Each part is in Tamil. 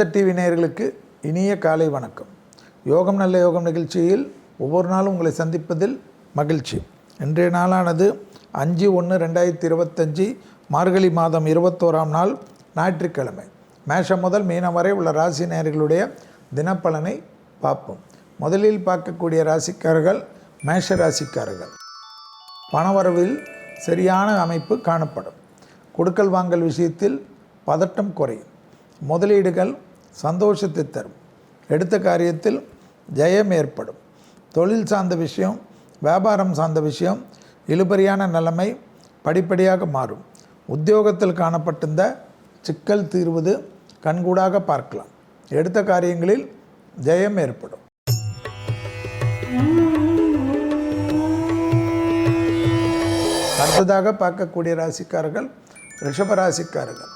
வேத டிவி நேயர்களுக்கு இனிய காலை வணக்கம். யோகம் நல்ல யோகம் நிகழ்ச்சியில் ஒவ்வொரு நாளும் உங்களை சந்திப்பதில் மகிழ்ச்சி. இன்றைய நாளானது அஞ்சு ஒன்று ரெண்டாயிரத்தி இருபத்தஞ்சி மார்கழி மாதம் இருபத்தோராம் நாள் ஞாயிற்றுக்கிழமை. மேஷம் முதல் மீனம் வரை உள்ள ராசி நேயர்களுடைய தினப்பலனை பார்ப்போம். முதலில் பார்க்கக்கூடிய ராசிக்காரர்கள் மேஷ ராசிக்காரர்கள். பணவரவில் சரியான அமைப்பு காணப்படும். கொடுக்கல் வாங்கல் விஷயத்தில் பதட்டம் குறையும். முதலீடுகள் சந்தோஷத்தை தரும். எடுத்த காரியத்தில் ஜெயம் ஏற்படும். தொழில் சார்ந்த விஷயம் வியாபாரம் சார்ந்த விஷயம் இழுபறியான நிலைமை படிப்படியாக மாறும். உத்தியோகத்தில் காணப்பட்டிருந்த சிக்கல் தீர்வது கண்கூடாக பார்க்கலாம். எடுத்த காரியங்களில் ஜெயம் ஏற்படும். அடுத்ததாக பார்க்கக்கூடிய ராசிக்காரர்கள் ரிஷப ராசிக்காரர்கள்.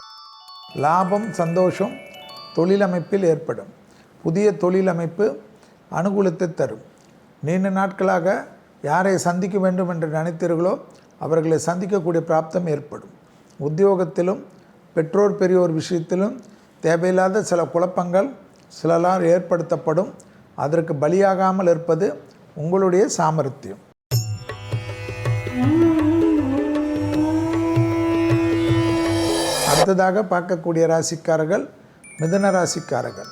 லாபம் சந்தோஷம் தொழிலமைப்பில் ஏற்படும். புதிய தொழிலமைப்பு அனுகூலத்தை தரும். நீண்ட நாட்களாக யாரை சந்திக்க வேண்டும் என்று நினைத்தீர்களோ அவர்களை சந்திக்கக்கூடிய பிராப்தம் ஏற்படும். உத்தியோகத்திலும் பெற்றோர் பெரியோர் விஷயத்திலும் தேவையில்லாத சில குழப்பங்கள் சிலரால் ஏற்படுத்தப்படும். அதற்கு பலியாகாமல் இருப்பது உங்களுடைய சாமர்த்தியம். அடுத்ததாக பார்க்கக்கூடிய ராசிக்காரர்கள் மிதனராசிக்காரர்கள்.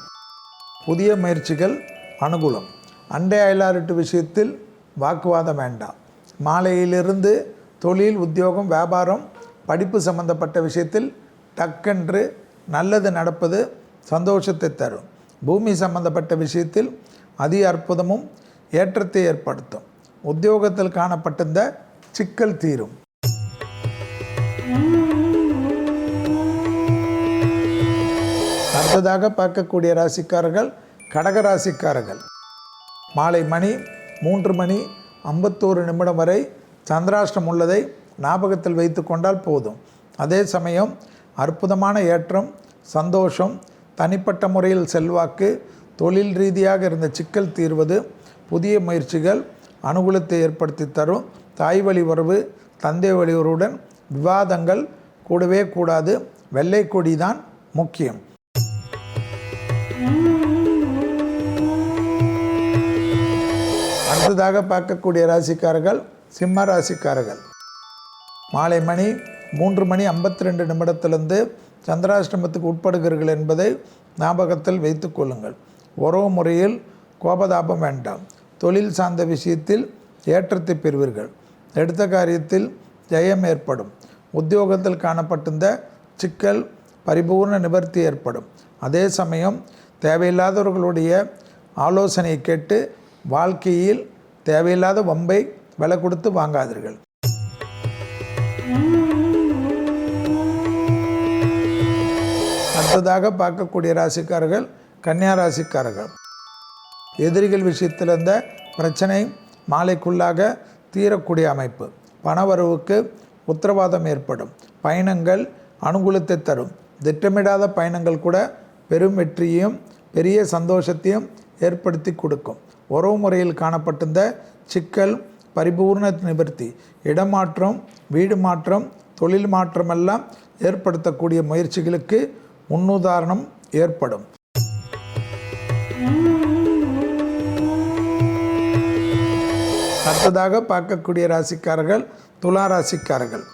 புதிய முயற்சிகள் அனுகூலம். அண்டை அயலாரிட்டு விஷயத்தில் வாக்குவாதம் வேண்டாம். மாலையிலிருந்து தொழில் உத்தியோகம் வியாபாரம் படிப்பு சம்பந்தப்பட்ட விஷயத்தில் டக்கென்று நல்லது நடப்பது சந்தோஷத்தை தரும். பூமி சம்பந்தப்பட்ட விஷயத்தில் அதி அற்புதமும் ஏற்றத்தை ஏற்படுத்தும். உத்தியோகத்தில் காணப்பட்டிருந்த சிக்கல் தீரும். அடுத்ததாக பார்க்கக்கூடிய ராசிக்காரர்கள் கடக ராசிக்காரர்கள். மாலை மணி மூன்று மணி ஐம்பத்தோரு நிமிடம் வரை சந்திராஷ்டம் உள்ளதை ஞாபகத்தில் வைத்து கொண்டால் போதும். அதே சமயம் அற்புதமான ஏற்றம் சந்தோஷம் தனிப்பட்ட முறையில் செல்வாக்கு தொழில் ரீதியாக இருந்த சிக்கல் தீர்வது புதிய முயற்சிகள் அனுகூலத்தை ஏற்படுத்தி தரும் தாய் வழி உறவு தந்தை வழி உறவுடன் விவாதங்கள் கூடவே கூடாது வெள்ளை கொடி தான் முக்கியம். அடுத்ததாக பார்க்கக்கூடிய ராசிக்காரர்கள் சிம்ம ராசிக்காரர்கள். மாலை மணி மூன்று மணி ஐம்பத்தி ரெண்டு நிமிடத்திலிருந்து சந்திராஷ்டமத்துக்கு உட்படுகிறீர்கள் என்பதை ஞாபகத்தில் வைத்து கொள்ளுங்கள். உறவு முறையில் கோபதாபம் வேண்டாம். தொழில் சார்ந்த விஷயத்தில் ஏற்றத்தை பெறுவீர்கள். எடுத்த காரியத்தில் ஜெயம் ஏற்படும். உத்தியோகத்தில் காணப்பட்டிருந்த சிக்கல் பரிபூர்ண நிவர்த்தி ஏற்படும். அதே சமயம் தேவையில்லாதவர்களுடைய ஆலோசனையை கேட்டு வாழ்க்கையில் தேவையில்லாத வம்பை விலை கொடுத்து வாங்காதீர்கள். அடுத்ததாக பார்க்கக்கூடிய ராசிக்காரர்கள் கன்னியா ராசிக்காரர்கள். எதிரிகள் விஷயத்தில் இருந்த பிரச்சனை மாலைக்குள்ளாக தீரக்கூடிய அமைப்பு. பணவரவுக்கு உத்தரவாதம் ஏற்படும். பயணங்கள் அனுகூலத்தை தரும். திட்டமிடாத பயணங்கள் கூட பெரும் வெற்றியையும் பெரிய சந்தோஷத்தையும் ஏற்படுத்தி கொடுக்கும். உறவு முறையில் காணப்பட்டிருந்த சிக்கல் பரிபூர்ண நிவர்த்தி இடமாற்றம் வீடு மாற்றம் தொழில் மாற்றமெல்லாம் ஏற்படுத்தக்கூடிய முயற்சிகளுக்கு முன்னுதாரணம் ஏற்படும். அடுத்ததாக பார்க்கக்கூடிய ராசிக்காரர்கள் துலா ராசிக்காரர்கள்.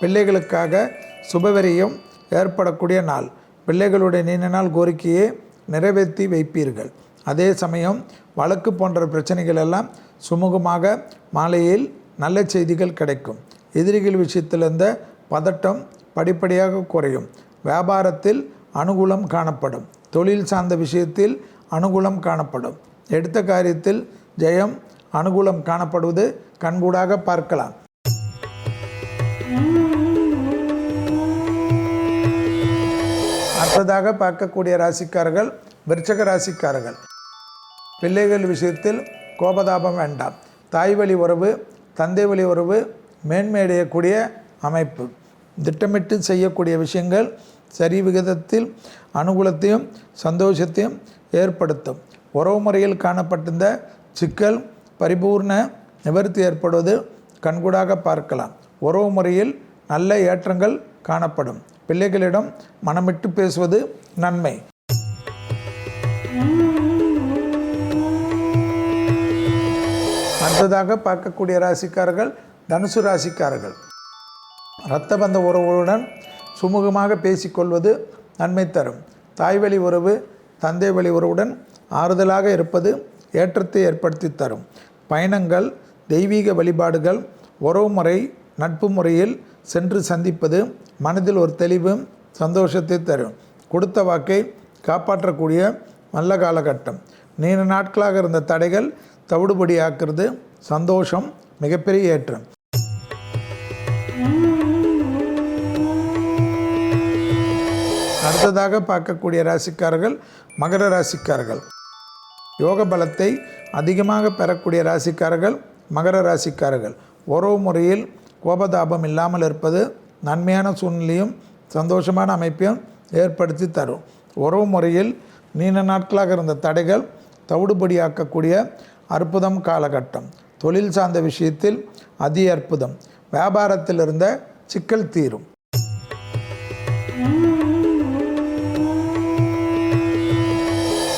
பிள்ளைகளுக்காக சுபவரியம் ஏற்படக்கூடிய நாள். பிள்ளைகளுடைய நீண்ட நாள் கோரிக்கையை நிறைவேற்றி வைப்பீர்கள். அதே சமயம் வழக்கு போன்ற பிரச்சனைகள் எல்லாம் சுமூகமாக மாலையில் நல்ல செய்திகள் கிடைக்கும். எதிரிகள் விஷயத்தில் இருந்த பதட்டம் படிப்படியாக குறையும். வியாபாரத்தில் அனுகூலம் காணப்படும். தொழில் சார்ந்த விஷயத்தில் அனுகூலம் காணப்படும். எடுத்த காரியத்தில் ஜெயம் அனுகூலம் காணப்படுவது கண்கூடாக பார்க்கலாம். அடுத்ததாக பார்க்கக்கூடிய ராசிக்காரர்கள் விருச்சக ராசிக்காரர்கள். பிள்ளைகள் விஷயத்தில் கோபதாபம் வேண்டாம். தாய் வழி உறவு தந்தை வழி உறவு மேன்மையடையக்கூடிய அமைப்பு. திட்டமிட்டு செய்யக்கூடிய விஷயங்கள் சரி விகிதத்தில் அனுகூலத்தையும் சந்தோஷத்தையும் ஏற்படுத்தும். உறவு முறையில் காணப்பட்டிருந்த சிக்கல் பரிபூர்ண நிவர்த்தி ஏற்படுவது கண்கூடாக பார்க்கலாம். உறவு முறையில் நல்ல ஏற்றங்கள் காணப்படும். பிள்ளைகளிடம் மனமிட்டு பேசுவது நன்மை. அடுத்ததாக பார்க்கக்கூடிய ராசிக்காரர்கள் தனுசு ராசிக்காரர்கள். இரத்த பந்த உறவுகளுடன் சுமூகமாக பேசிக்கொள்வது நன்மை தரும். தாய்வழி உறவு தந்தை வழி உறவுடன் ஆறுதலாக இருப்பது ஏற்றத்தை ஏற்படுத்தி தரும். பயணங்கள் தெய்வீக வழிபாடுகள் உறவுமுறை நட்பு முறையில் சென்று சந்திப்பது மனதில் ஒரு தெளிவும் சந்தோஷத்தை தரும். கொடுத்த வாக்கை காப்பாற்றக்கூடிய நல்ல காலகட்டம். நீண்ட நாட்களாக இருந்த தடைகள் தவிடுபடி ஆக்கிறது சந்தோஷம் மிகப்பெரிய ஏற்றம். அடுத்ததாக பார்க்கக்கூடிய ராசிக்காரர்கள் மகர ராசிக்காரர்கள். யோக பலத்தை அதிகமாக பெறக்கூடிய ராசிக்காரர்கள் மகர ராசிக்காரர்கள். உறவு முறையில் கோபதாபம் இல்லாமல் இருப்பது நன்மையான சூழ்நிலையும் சந்தோஷமான அமைப்பையும் ஏற்படுத்தி தரும். உறவு முறையில் நீண்ட நாட்களாக இருந்த தடைகள் தவிடுபடியாக்கக்கூடிய அற்புதம் காலகட்டம். தொழில் சார்ந்த விஷயத்தில் அதி அற்புதம். வியாபாரத்தில் இருந்த சிக்கல் தீரும்.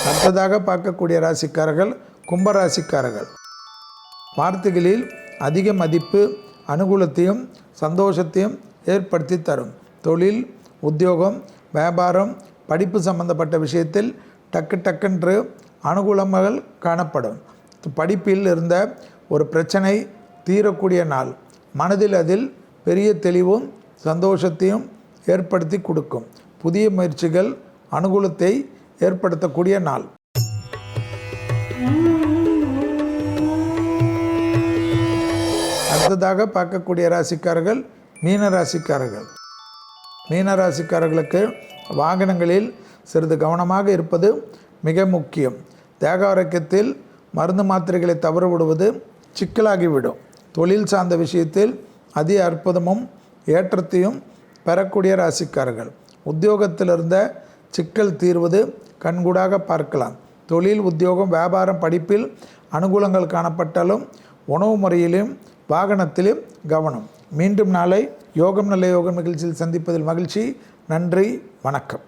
அடுத்ததாக பார்க்கக்கூடிய ராசிக்காரர்கள் கும்பராசிக்காரர்கள். வார்த்தைகளில் அதிக மதிப்பு அனுகூலத்தையும் சந்தோஷத்தையும் ஏற்படுத்தி தரும். தொழில் உத்தியோகம் வியாபாரம் படிப்பு சம்பந்தப்பட்ட விஷயத்தில் டக்கு டக்குன்று அனுகூலங்கள் காணப்படும். படிப்பில் இருந்த ஒரு பிரச்சனை தீரக்கூடிய நாள். மனதில் அதில் பெரிய தெளிவும் சந்தோஷத்தையும் ஏற்படுத்தி கொடுக்கும். புதிய முயற்சிகள் அனுகூலத்தை ஏற்படுத்தக்கூடிய நாள். அடுத்ததாக பார்க்கக்கூடிய ராசிக்காரர்கள் மீன ராசிக்காரர்கள். மீன ராசிக்காரர்களுக்கு வாகனங்களில் சிறிது கவனமாக இருப்பது மிக முக்கியம். தேக ஆரோக்கியத்தில் மருந்து மாத்திரைகளை தவறு விடுவது சிக்கலாகிவிடும். தொழில் சார்ந்த விஷயத்தில் அதி அற்புதமும் ஏற்றத்தையும் பெறக்கூடிய ராசிக்காரர்கள். உத்தியோகத்தில் இருந்த சிக்கல் தீர்வது கண்கூடாக பார்க்கலாம். தொழில் உத்தியோகம் வியாபாரம் படிப்பில் அனுகூலங்கள் காணப்பட்டாலும் உணவு முறையிலும் வாகனத்திலும் கவனம். மீண்டும் நாளை யோகம் நல்ல யோகம் நிகழ்ச்சியில் சந்திப்பதில் மகிழ்ச்சி. நன்றி வணக்கம்.